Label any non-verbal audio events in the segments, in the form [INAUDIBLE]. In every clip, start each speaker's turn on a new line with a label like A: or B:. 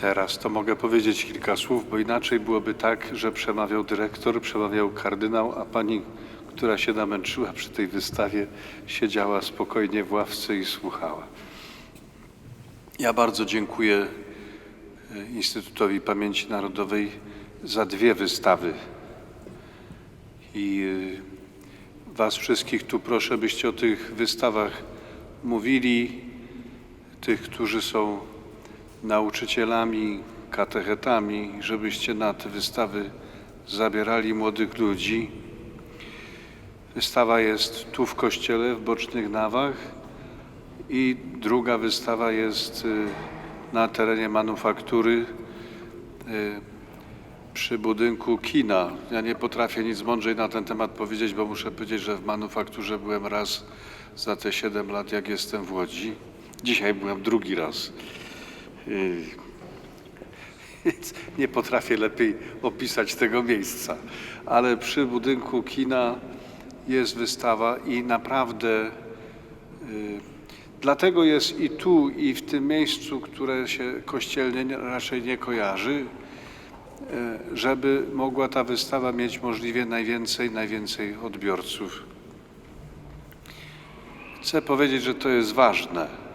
A: teraz, to mogę powiedzieć kilka słów, bo inaczej byłoby tak, że przemawiał dyrektor, przemawiał kardynał, a pani, która się namęczyła przy tej wystawie, siedziała spokojnie w ławce i słuchała. Ja bardzo dziękuję e, Instytutowi Pamięci Narodowej za dwie wystawy. I e, Was wszystkich tu proszę, byście o tych wystawach mówili, tych, którzy są nauczycielami, katechetami, żebyście na te wystawy zabierali młodych ludzi. Wystawa jest tu w kościele, w Bocznych Nawach i druga wystawa jest y, na terenie manufaktury y, przy budynku kina. Ja nie potrafię nic mądrzej na ten temat powiedzieć, bo muszę powiedzieć, że w manufakturze byłem raz za te 7 lat, jak jestem w Łodzi. Dzisiaj byłem drugi raz. Yy, [LAUGHS] Więc nie potrafię lepiej opisać tego miejsca. Ale przy budynku kina jest wystawa i naprawdę yy, dlatego jest i tu, i w tym miejscu, które się kościelnie nie- raczej nie kojarzy, yy, żeby mogła ta wystawa mieć możliwie najwięcej, najwięcej odbiorców. Chcę powiedzieć, że to jest ważne.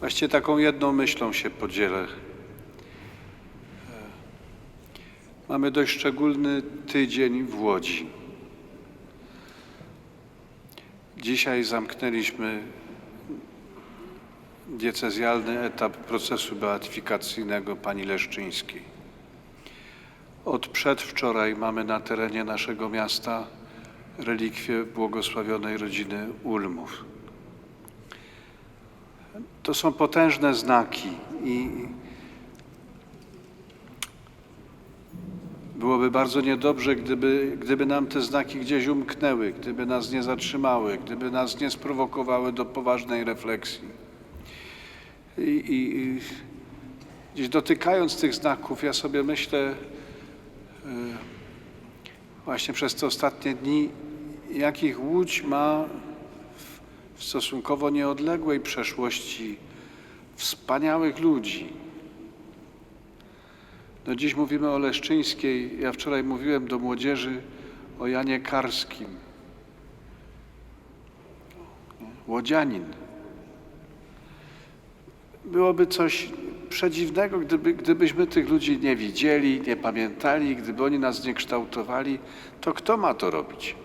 A: Właściwie taką jedną myślą się podzielę. E, Mamy dość szczególny tydzień w Łodzi. Dzisiaj zamknęliśmy diecezjalny etap procesu beatyfikacyjnego pani Leszczyńskiej. Od przedwczoraj mamy na terenie naszego miasta relikwie błogosławionej rodziny Ulmów. To są potężne znaki i byłoby bardzo niedobrze, gdyby, gdyby nam te znaki gdzieś umknęły, gdyby nas nie zatrzymały, gdyby nas nie sprowokowały do poważnej refleksji. I, i, i gdzieś dotykając tych znaków, ja sobie myślę, y, właśnie przez te ostatnie dni, jakich Łódź ma w stosunkowo nieodległej przeszłości wspaniałych ludzi. No dziś mówimy o Leszczyńskiej. Ja wczoraj mówiłem do młodzieży o Janie Karskim. Łodzianin. Byłoby coś przedziwnego, gdyby, gdybyśmy tych ludzi nie widzieli, nie pamiętali, gdyby oni nas nie kształtowali, to kto ma to robić?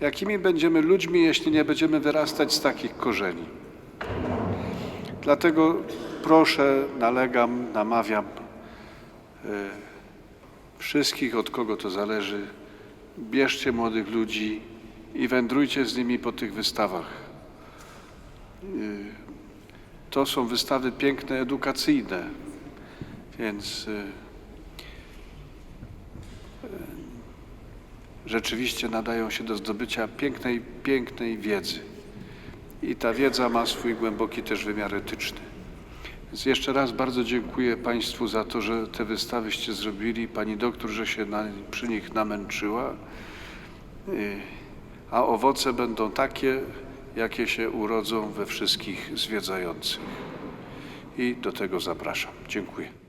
A: Jakimi będziemy ludźmi, jeśli nie będziemy wyrastać z takich korzeni? Dlatego proszę, nalegam, namawiam e, wszystkich, od kogo to zależy, bierzcie młodych ludzi i wędrujcie z nimi po tych wystawach. E, To są wystawy piękne, edukacyjne, więc e, rzeczywiście nadają się do zdobycia pięknej, pięknej wiedzy. I ta wiedza ma swój głęboki też wymiar etyczny. Więc jeszcze raz bardzo dziękuję Państwu za to, że te wystawyście zrobili. Pani doktor, że się na, przy nich namęczyła. Y, A owoce będą takie, jakie się urodzą we wszystkich zwiedzających. I do tego zapraszam. Dziękuję.